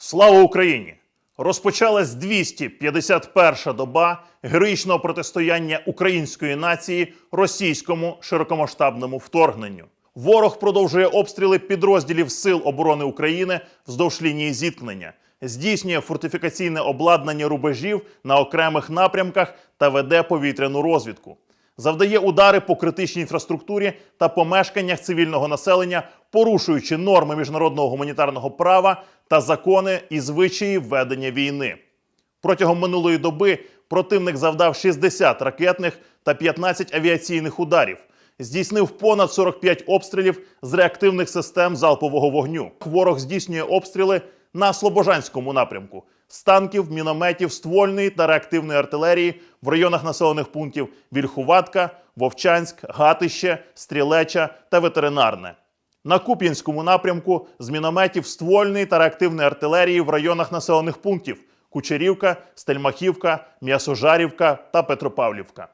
Слава Україні! Розпочалась 251-ша доба героїчного протистояння української нації російському широкомасштабному вторгненню. Ворог продовжує обстріли підрозділів Сил оборони України вздовж лінії зіткнення, здійснює фортифікаційне обладнання рубежів на окремих напрямках та веде повітряну розвідку завдає удари по критичній інфраструктурі та помешканнях цивільного населення, порушуючи норми міжнародного гуманітарного права та закони і звичаї ведення війни. Протягом минулої доби противник завдав 60 ракетних та 15 авіаційних ударів, здійснив понад 45 обстрілів з реактивних систем залпового вогню. Ворог здійснює обстріли на Слобожанському напрямку з танків, мінометів, ствольної та реактивної артилерії в районах населених пунктів Вільхуватка, Вовчанськ, Гатище, Стрілеча та Ветеринарне. На Куп'янському напрямку з мінометів ствольної та реактивної артилерії в районах населених пунктів Кучерівка, Стельмахівка, М'ясожарівка та Петропавлівка.